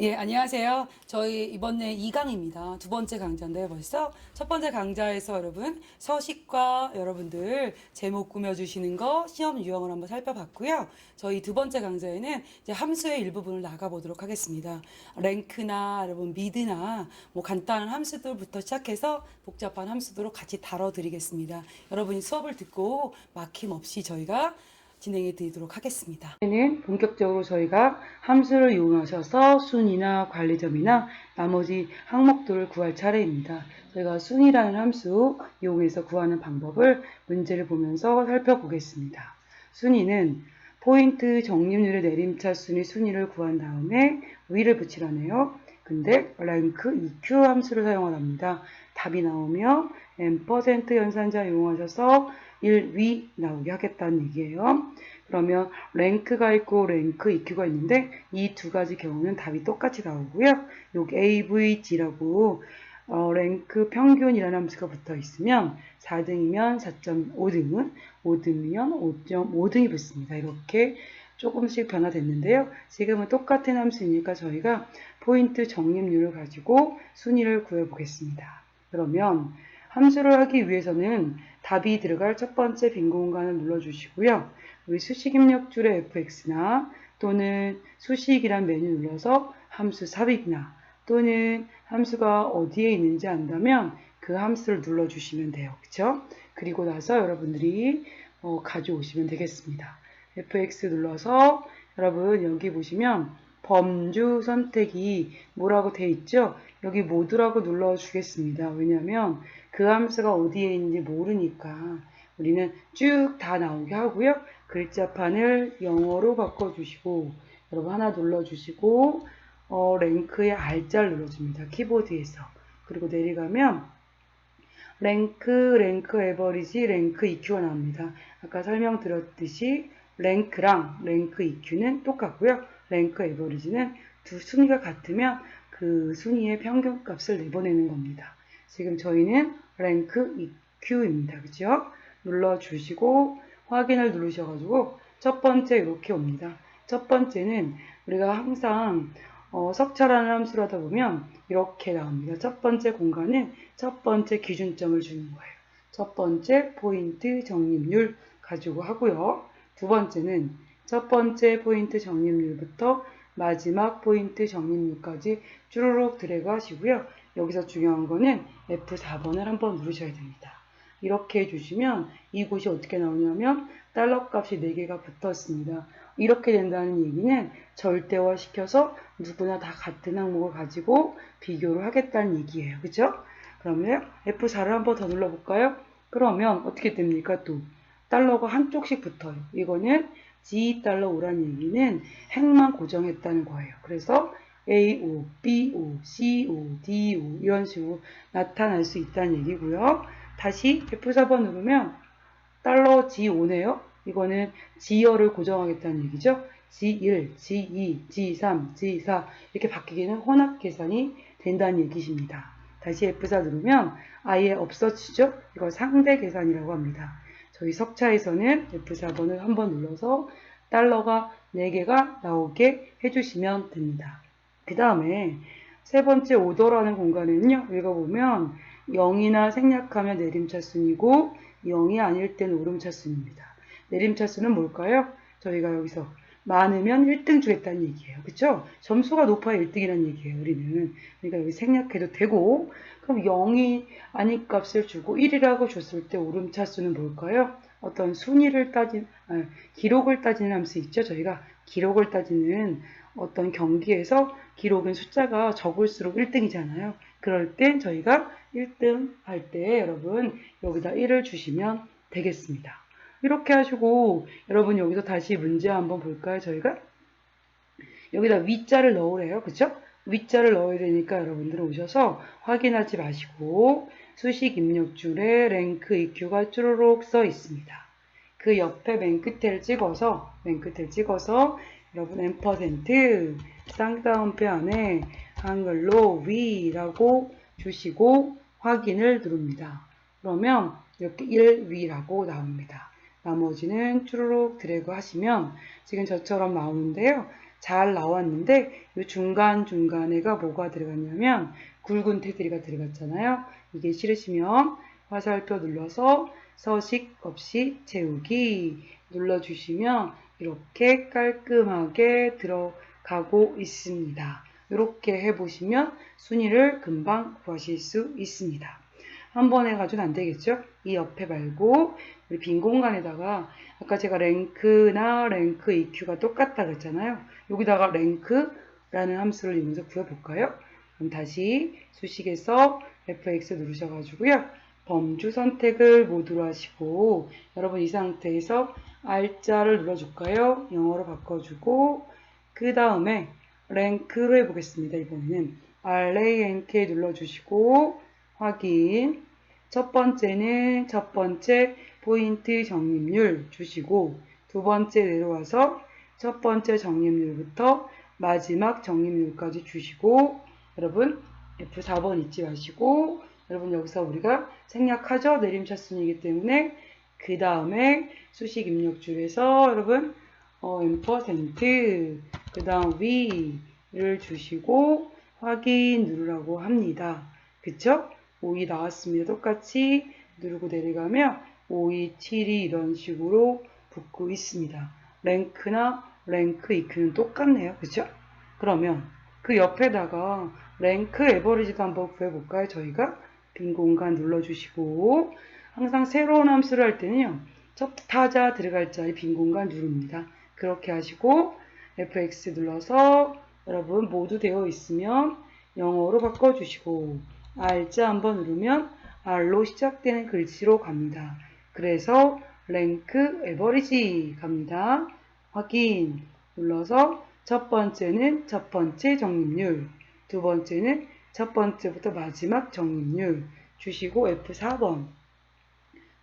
예, 안녕하세요. 저희 이번에 2강입니다. 두 번째 강좌인데요, 벌써. 첫 번째 강좌에서 여러분, 서식과 여러분들 제목 꾸며주시는 거, 시험 유형을 한번 살펴봤고요. 저희 두 번째 강좌에는 이제 함수의 일부분을 나가보도록 하겠습니다. 랭크나 여러분, 미드나 뭐 간단한 함수들부터 시작해서 복잡한 함수들로 같이 다뤄드리겠습니다. 여러분이 수업을 듣고 막힘 없이 저희가 진행해 드리도록 하겠습니다. 는 본격적으로 저희가 함수를 이용하셔서 순이나 관리점이나 나머지 항목들을 구할 차례입니다. 저희가 순이라는 함수 이용해서 구하는 방법을 문제를 보면서 살펴보겠습니다. 순위는 포인트 정립률의 내림차 순위 순위를 구한 다음에 위를 붙이라네요. 근데 rank EQ 함수를 사용하랍니다. 답이 나오면 n% 연산자 이용하셔서 1 위 나오게 하겠다는 얘기예요. 그러면 랭크가 있고 랭크 EQ가 있는데 이 두 가지 경우는 답이 똑같이 나오고요. 여기 AVG라고 어, 랭크 평균이라는 함수가 붙어 있으면 4등이면 4.5등은 5등이면 5.5등이 붙습니다. 이렇게 조금씩 변화됐는데요. 지금은 똑같은 함수이니까 저희가 포인트 적립률을 가지고 순위를 구해보겠습니다. 그러면 함수를 하기 위해서는 답이 들어갈 첫 번째 빈 공간을 눌러주시고요. 우리 수식 입력 줄의 fx나 또는 수식이란 메뉴 눌러서 함수 삽입이나 또는 함수가 어디에 있는지 안다면 그 함수를 눌러주시면 돼요. 그쵸? 그리고 나서 여러분들이 어, 가져오시면 되겠습니다. fx 눌러서 여러분 여기 보시면 범주 선택이 뭐라고 돼 있죠? 여기 모두라고 눌러주겠습니다. 왜냐하면 그 함수가 어디에 있는지 모르니까 우리는 쭉 다 나오게 하고요. 글자판을 영어로 바꿔주시고 여러분 하나 눌러주시고 어, 랭크의 R자를 눌러줍니다. 키보드에서. 그리고 내려가면 랭크, 랭크 에버리지, 랭크 EQ가 나옵니다. 아까 설명드렸듯이 랭크랑 랭크 EQ는 똑같고요. 랭크 에버리지는 두 순위가 같으면 그 순위의 평균 값을 내보내는 겁니다. 지금 저희는 랭크 EQ입니다. 그죠? 눌러주시고 확인을 누르셔가지고 첫 번째 이렇게 옵니다. 첫 번째는 우리가 항상 어, 석차라는 함수를 하다 보면 이렇게 나옵니다. 첫 번째 공간은 첫 번째 기준점을 주는 거예요. 첫 번째 포인트 적립률 가지고 하고요. 두 번째는 첫 번째 포인트 적립률부터 마지막 포인트 적립률까지 쭈루룩 드래그 하시고요. 여기서 중요한 거는 F4번을 한번 누르셔야 됩니다. 이렇게 해주시면 이곳이 어떻게 나오냐면 달러 값이 4개가 붙었습니다. 이렇게 된다는 얘기는 절대화 시켜서 누구나 다 같은 항목을 가지고 비교를 하겠다는 얘기예요. 그죠? 그러면 F4를 한번 더 눌러볼까요? 그러면 어떻게 됩니까? 또 달러가 한쪽씩 붙어요. 이거는 G 달러 오란 얘기는 행만 고정했다는 거예요. 그래서 AO, BO, CO, DO 이런 식으로 나타날 수 있다는 얘기고요. 다시 F4번 누르면 달러 G5네요. 이거는 G열을 고정하겠다는 얘기죠. G1, G2, G3, G4 이렇게 바뀌기는 혼합 계산이 된다는 얘기십니다. 다시 F4 누르면 아예 없어지죠. 이걸 상대 계산이라고 합니다. 저희 석차에서는 F4번을 한번 눌러서 달러가 4개가 나오게 해주시면 됩니다. 그 다음에 세 번째 오더라는 공간에는요. 읽어보면 0이나 생략하면 내림차순이고 0이 아닐 때는 오름차순입니다. 내림차순은 뭘까요? 저희가 여기서 많으면 1등 주겠다는 얘기예요. 그쵸? 점수가 높아야 1등이라는 얘기예요. 우리는. 그러니까 여기 생략해도 되고 그럼 0이 아닌 값을 주고 1이라고 줬을 때 오름차수는 뭘까요? 어떤 순위를 따진, 아, 기록을 따지는 함수 있죠? 저희가 기록을 따지는 어떤 경기에서 기록은 숫자가 적을수록 1등이잖아요. 그럴 땐 저희가 1등 할 때 여러분 여기다 1을 주시면 되겠습니다. 이렇게 하시고 여러분 여기서 다시 문제 한번 볼까요? 저희가 여기다 위자를 넣으래요. 그쵸? 위자를 넣어야 되니까 여러분들 오셔서 확인하지 마시고 수식 입력줄에 랭크 EQ가 쭈루룩 써 있습니다. 그 옆에 맨 끝을 찍어서 맨 끝을 찍어서 여러분 n% 쌍따옴표 안에 한글로 위라고 주시고 확인을 누릅니다. 그러면 이렇게 1위라고 나옵니다. 나머지는 추르륵 드래그 하시면 지금 저처럼 나오는데요. 잘 나왔는데 이 중간중간에가 뭐가 들어갔냐면 굵은 테두리가 들어갔잖아요. 이게 싫으시면 화살표 눌러서 서식 없이 채우기 눌러주시면 이렇게 깔끔하게 들어가고 있습니다. 이렇게 해보시면 순위를 금방 구하실 수 있습니다. 한번 해가지고는 안 되겠죠? 이 옆에 말고 우리 빈 공간에다가 아까 제가 랭크나 랭크 EQ가 똑같다 그랬잖아요. 여기다가 랭크라는 함수를 이용해서 구해볼까요? 그럼 다시 수식에서 fx 누르셔가지고요. 범주 선택을 모두로 하시고 여러분 이 상태에서 R자를 눌러줄까요? 영어로 바꿔주고 그 다음에 랭크로 해보겠습니다. 이번에는 RANK 눌러주시고 확인 첫 번째는 첫 번째 포인트 적립률 주시고 두 번째 내려와서 첫 번째 적립률부터 마지막 적립률까지 주시고 여러분 F4번 잊지 마시고 여러분 여기서 우리가 생략하죠. 내림차순이기 때문에 그 다음에 수식 입력줄에서 여러분 어, M%, 그 다음 위를 주시고 확인 누르라고 합니다. 그쵸? 5이 나왔습니다. 똑같이 누르고 내려가면 5, 2, 7이 이런 식으로 붙고 있습니다. 랭크나 랭크 이크는 똑같네요. 그쵸? 그러면 그 옆에다가 랭크 에버리지도 한번 구해볼까요? 저희가 빈 공간 눌러주시고 항상 새로운 함수를 할 때는요. 첫 타자 들어갈 자리 빈 공간 누릅니다. 그렇게 하시고 fx 눌러서 여러분 모두 되어 있으면 영어로 바꿔주시고 R자 한번 누르면 R로 시작되는 글씨로 갑니다. 그래서 랭크 에버리지 갑니다. 확인 눌러서 첫 번째는 첫 번째 적립률 두 번째는 첫 번째부터 마지막 적립률 주시고 F4번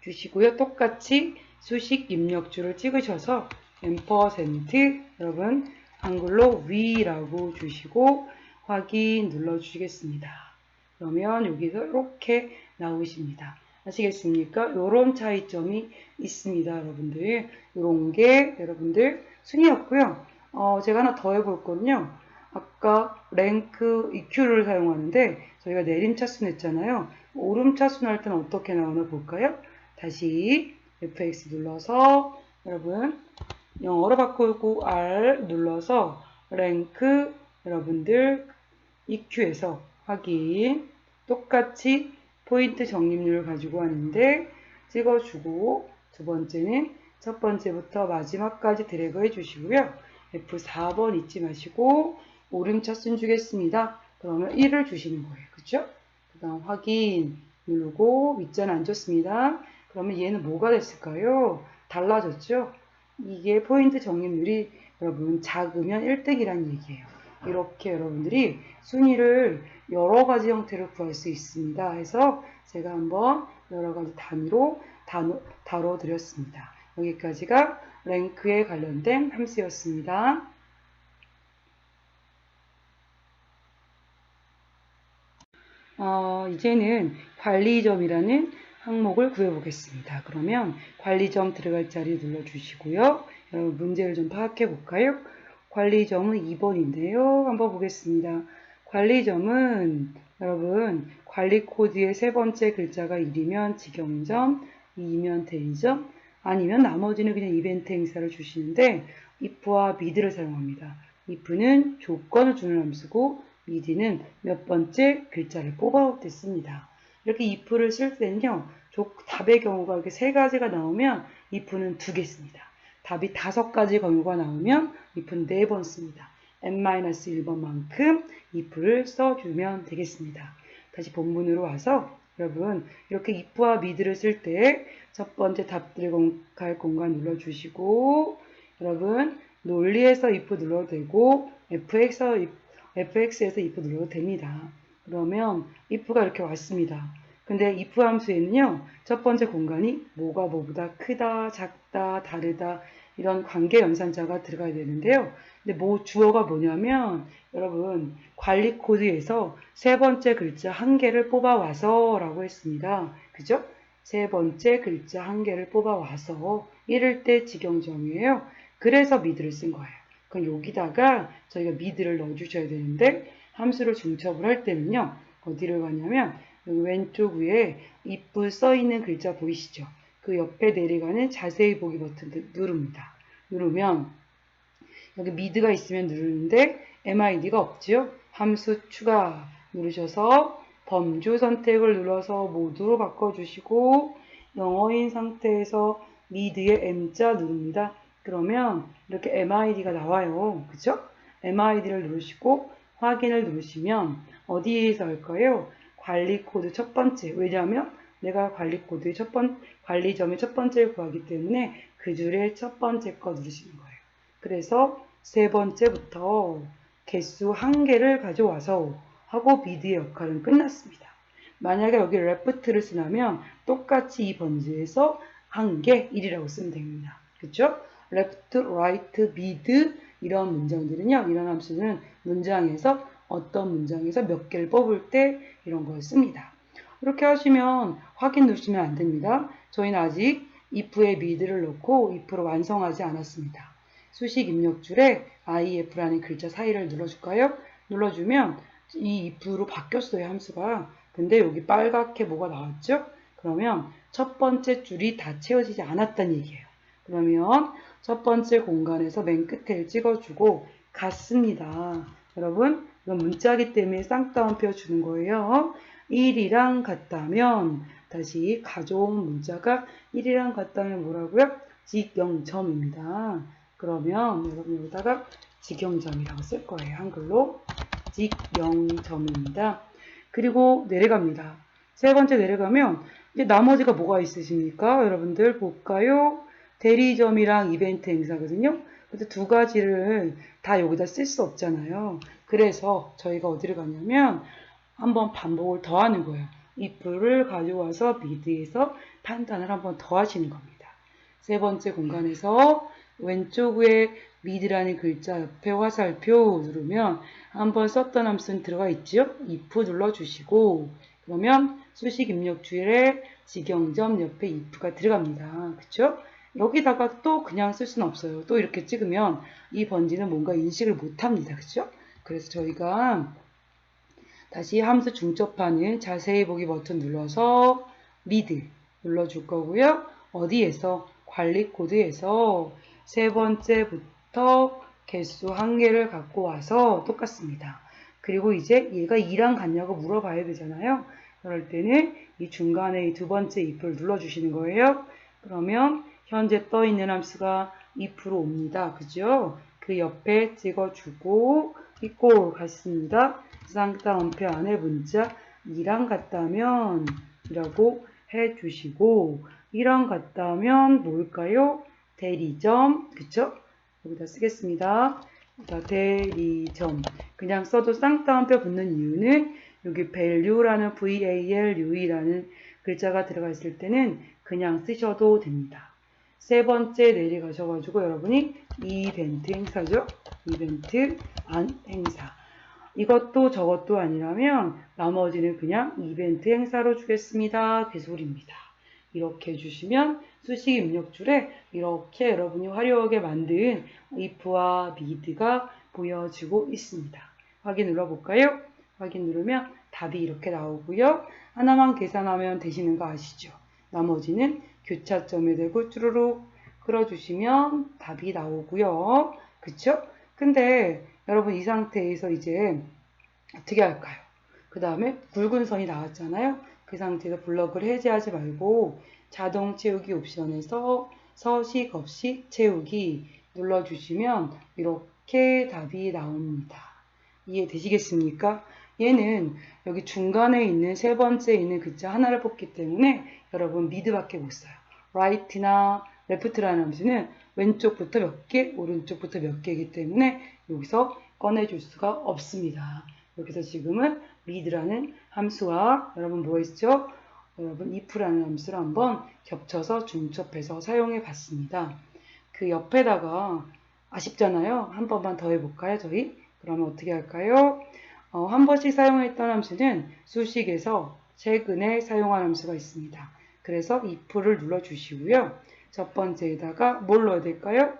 주시고요. 똑같이 수식 입력줄을 찍으셔서 M% 여러분 한글로 위라고 주시고 확인 눌러 주시겠습니다. 그러면 여기서 이렇게 나오십니다. 아시겠습니까? 이런 차이점이 있습니다, 여러분들. 이런 게 여러분들 순이었고요. 어, 제가 하나 더 해볼 거는요. 아까 랭크 EQ를 사용하는데 저희가 내림차순 했잖아요. 오름차순 할 때는 어떻게 나오나 볼까요? 다시 FX 눌러서 여러분 영어로 바꾸고 R 눌러서 랭크 여러분들 EQ에서 확인 똑같이 포인트 적립률을 가지고 왔는데 찍어주고 두 번째는 첫 번째부터 마지막까지 드래그 해주시고요. F4번 잊지 마시고 오름차순 주겠습니다. 그러면 1을 주시는 거예요. 그쵸? 그 다음 확인 누르고 윗자는 안 줬습니다. 그러면 얘는 뭐가 됐을까요? 달라졌죠? 이게 포인트 적립률이 여러분 작으면 1등이라는 얘기예요. 이렇게 여러분들이 순위를 여러 가지 형태로 구할 수 있습니다. 해서 제가 한번 여러 가지 단위로 다뤄 드렸습니다. 여기까지가 랭크에 관련된 함수였습니다. 어, 이제는 관리점이라는 항목을 구해보겠습니다. 그러면 관리점 들어갈 자리 눌러주시고요. 여러분 문제를 좀 파악해 볼까요? 관리점은 2번인데요. 한번 보겠습니다. 관리점은 여러분 관리 코드의 세 번째 글자가 1이면 직영점, 2면 대리점, 아니면 나머지는 그냥 이벤트 행사를 주시는데 if와 mid를 사용합니다. if는 조건을 주는 함수고 mid는 몇 번째 글자를 뽑아댔습니다. 이렇게 if를 쓸 때는요. 답의 경우가 이렇게 세 가지가 나오면 if는 두 개 씁니다. 답이 다섯 가지 경우가 나오면 if는 네 번 씁니다. n-1번만큼 if를 써주면 되겠습니다. 다시 본문으로 와서 여러분 이렇게 if와 mid를 쓸 때 첫 번째 답들 공갈 공간 눌러주시고 여러분 논리에서 if 눌러도 되고 fx에서, fx에서 if 눌러도 됩니다. 그러면 if가 이렇게 왔습니다. 근데 if 함수에는요, 첫 번째 공간이 뭐가 뭐보다 크다, 작다, 다르다, 이런 관계 연산자가 들어가야 되는데요. 근데 뭐 주어가 뭐냐면, 여러분, 관리 코드에서 세 번째 글자 한 개를 뽑아와서 라고 했습니다. 그죠? 세 번째 글자 한 개를 뽑아와서 이럴 때 직영점이에요. 그래서 미드를 쓴 거예요. 그럼 여기다가 저희가 미드를 넣어주셔야 되는데 함수를 중첩을 할 때는요. 어디를 가냐면 왼쪽 위에 if 써 있는 글자 보이시죠? 그 옆에 내려가는 자세히 보기 버튼 누릅니다. 누르면 여기 미드가 있으면 누르는데 MID가 없지요? 함수 추가 누르셔서 범주 선택을 눌러서 모두로 바꿔주시고 영어인 상태에서 미드의 M자 누릅니다. 그러면 이렇게 MID가 나와요. 그쵸? MID를 누르시고 확인을 누르시면 어디에서 할까요? 관리 코드 첫 번째. 왜냐하면 내가 관리 코드의 첫 번, 관리점의 첫 번째를 구하기 때문에 그 줄의 첫 번째 거 누르시는 거예요. 그래서 세 번째부터 개수 한 개를 가져와서 하고 비드의 역할은 끝났습니다. 만약에 여기 레프트를 쓰려면 똑같이 이 번지에서 한 개 1이라고 쓰면 됩니다. 그쵸? left, right, 이런 문장들은요. 이런 함수는 문장에서 어떤 문장에서 몇 개를 뽑을 때 이런 걸 씁니다. 이렇게 하시면 확인 누르시면 안 됩니다. 저희는 아직 if에 mid를 넣고 if로 완성하지 않았습니다. 수식 입력줄에 if라는 글자 사이를 눌러줄까요? 눌러주면 이 if로 바뀌었어요 함수가. 근데 여기 빨갛게 뭐가 나왔죠? 그러면 첫 번째 줄이 다 채워지지 않았다는 얘기예요. 그러면 첫 번째 공간에서 맨 끝에 찍어주고 같습니다. 여러분 이건 문자기 때문에 쌍따옴표 주는 거예요. 1이랑 같다면 다시 가져온 문자가 1이랑 같다면 뭐라고요? 직영점입니다. 그러면 여러분 여기다가 직영점이라고 쓸 거예요. 한글로 직영점입니다. 그리고 내려갑니다. 세 번째 내려가면 이제 나머지가 뭐가 있으십니까? 여러분들 볼까요? 대리점이랑 이벤트 행사거든요. 근데 두 가지를 다 여기다 쓸 수 없잖아요. 그래서 저희가 어디를 가냐면 한번 반복을 더 하는 거예요. if를 가져와서 미드에서 판단을 한번 더 하시는 겁니다. 세 번째 공간에서 왼쪽 위에 미드라는 글자 옆에 화살표 누르면 한번 썼던 함수는 들어가 있죠? if 눌러주시고 그러면 수식 입력 줄에 직영점 옆에 if가 들어갑니다. 그쵸? 여기다가 또 그냥 쓸 수는 없어요. 또 이렇게 찍으면 이 번지는 뭔가 인식을 못합니다. 그쵸? 그래서 저희가 다시 함수 중첩하는 자세히 보기 버튼 눌러서 미드 눌러줄 거고요. 어디에서? 관리 코드에서 세 번째부터 개수 한 개를 갖고 와서 똑같습니다. 그리고 이제 얘가 2랑 같냐고 물어봐야 되잖아요. 그럴 때는 이 중간에 이 두 번째 if를 눌러주시는 거예요. 그러면 현재 떠 있는 함수가 if로 옵니다. 그죠? 그 옆에 찍어주고 이꼴 같습니다. 쌍따옴표 안에 문자 2랑 같다면 이라고 해주시고 1랑 같다면 뭘까요? 대리점 그쵸? 여기다 쓰겠습니다. 자, 대리점 그냥 써도 쌍따옴표 붙는 이유는 여기 value라는 value라는 글자가 들어가 있을 때는 그냥 쓰셔도 됩니다. 세 번째 내려가셔가지고 여러분이 이벤트 행사죠. 이벤트 안 행사. 이것도 저것도 아니라면 나머지는 그냥 이벤트 행사로 주겠습니다. 그 소리입니다. 이렇게 해주시면 수식 입력줄에 이렇게 여러분이 화려하게 만든 if와 mid가 보여지고 있습니다. 확인 눌러볼까요? 확인 누르면 답이 이렇게 나오고요. 하나만 계산하면 되시는 거 아시죠? 나머지는 교차점에 대고 쭈루룩 끌어주시면 답이 나오고요. 그쵸? 근데 여러분 이 상태에서 이제 어떻게 할까요? 그 다음에 굵은 선이 나왔잖아요. 그 상태에서 블럭을 해제하지 말고 자동 채우기 옵션에서 서식 없이 채우기 눌러주시면 이렇게 답이 나옵니다. 이해되시겠습니까? 얘는 여기 중간에 있는 세 번째 있는 글자 하나를 뽑기 때문에 여러분 미드밖에 못 써요. right나 left라는 함수는 왼쪽부터 몇 개, 오른쪽부터 몇 개이기 때문에 여기서 꺼내줄 수가 없습니다. 여기서 지금은 mid라는 함수와 여러분 뭐 있죠? 여러분 if라는 함수를 한번 겹쳐서 중첩해서 사용해 봤습니다. 그 옆에다가 아쉽잖아요. 한 번만 더 해볼까요, 저희? 그러면 어떻게 할까요? 어, 한 번씩 사용했던 함수는 수식에서 최근에 사용한 함수가 있습니다. 그래서 if를 눌러주시고요. 첫 번째에다가 뭘 넣어야 될까요?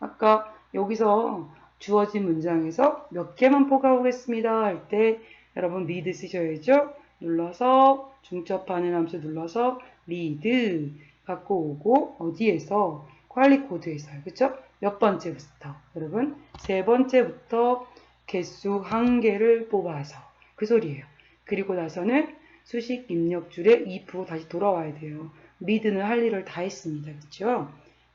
아까 여기서 주어진 문장에서 몇 개만 뽑아보겠습니다 할 때 여러분 미드 쓰셔야죠. 눌러서 중첩하는 함수 눌러서 미드 갖고 오고 어디에서 퀄리 코드에서요. 그쵸? 몇 번째부터 여러분 세 번째부터 개수 한 개를 뽑아서 그 소리예요. 그리고 나서는 수식 입력줄에 if 다시 돌아와야 돼요. 미드는 할 일을 다 했습니다. 그쵸?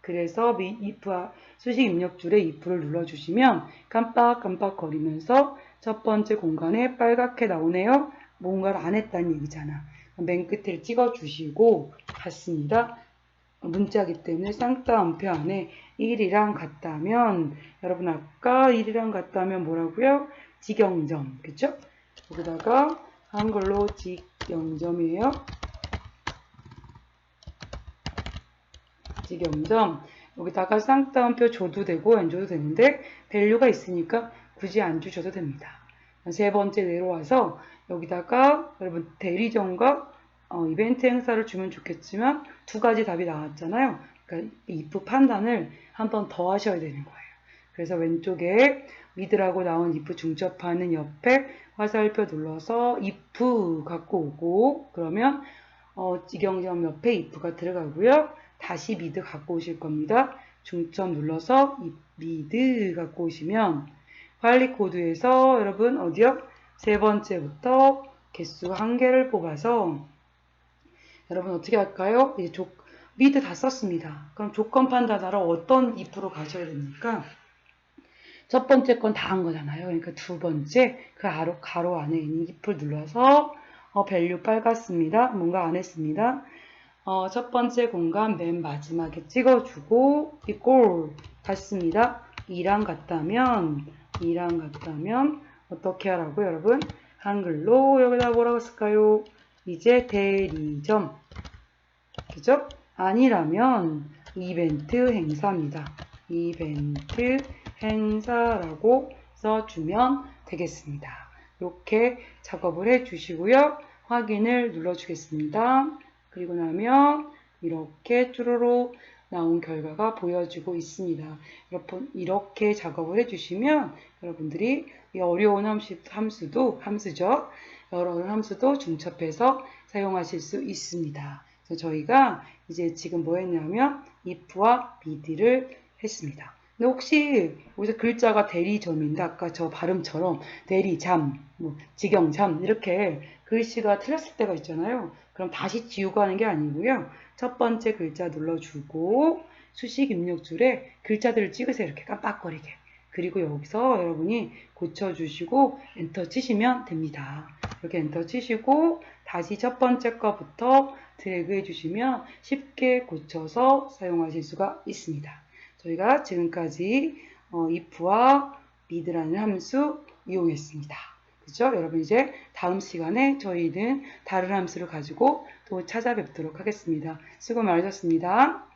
그래서 미, if, 수식 입력줄에 if를 눌러주시면 깜빡깜빡 거리면서 첫 번째 공간에 빨갛게 나오네요. 뭔가를 안 했다는 얘기잖아. 맨 끝에 찍어주시고 갔습니다. 문자기 때문에 쌍따옴표 안에 1이랑 같다면 여러분 아까 1이랑 같다면 뭐라고요? 직영점 그쵸? 여기다가 한글로 직영점이에요. 직영점 여기다가 쌍따옴표 줘도 되고 안 줘도 되는데 밸류가 있으니까 굳이 안 주셔도 됩니다. 세 번째 내려와서 여기다가 여러분 대리점과 어, 이벤트 행사를 주면 좋겠지만 두 가지 답이 나왔잖아요. 그러니까 if 판단을 한 번 더 하셔야 되는 거예요. 그래서 왼쪽에 미드라고 나온 if 중첩하는 옆에 화살표 눌러서 if 갖고 오고 그러면 어, 직영점 옆에 if가 들어가고요. 다시 미드 갖고 오실 겁니다. 중점 눌러서 이 미드 갖고 오시면 관리 코드에서 여러분 어디요? 세 번째부터 개수 한 개를 뽑아서 여러분 어떻게 할까요? 이제 조, 미드 다 썼습니다. 그럼 조건 판단하러 어떤 if로 가셔야 됩니까? 첫 번째 건 다 한 거잖아요. 그러니까 두 번째 그 가로, 가로 안에 있는 if를 눌러서 어, 밸류 빨갛습니다. 뭔가 안 했습니다. 어, 첫 번째 공간 맨 마지막에 찍어주고 이꼴 같습니다. 2랑 같다면 2랑 같다면 어떻게 하라고 여러분? 한글로 여기다 뭐라고 쓸까요? 이제 대리점 그죠? 아니라면 이벤트 행사입니다. 이벤트 행사라고 써주면 되겠습니다. 이렇게 작업을 해주시고요. 확인을 눌러주겠습니다. 그리고 나면 이렇게 쭈루루 나온 결과가 보여지고 있습니다. 여러분 이렇게 작업을 해주시면 여러분들이 이 어려운 함수, 함수도 함수죠. 여러 함수도 중첩해서 사용하실 수 있습니다. 그래서 저희가 이제 지금 뭐 했냐면 if와 mid를 했습니다. 근데 혹시 여기서 글자가 대리점인데 아까 저 발음처럼 대리잠, 뭐 직영잠 이렇게 글씨가 틀렸을 때가 있잖아요. 그럼 다시 지우고 하는 게 아니고요. 첫 번째 글자 눌러주고 수식 입력줄에 글자들을 찍으세요. 이렇게 깜빡거리게. 그리고 여기서 여러분이 고쳐주시고 엔터 치시면 됩니다. 이렇게 엔터 치시고 다시 첫 번째 거부터 드래그 해주시면 쉽게 고쳐서 사용하실 수가 있습니다. 저희가 지금까지 어, if와 mid라는 함수 이용했습니다. 그죠? 여러분 이제 다음 시간에 저희는 다른 함수를 가지고 또 찾아뵙도록 하겠습니다. 수고 많으셨습니다.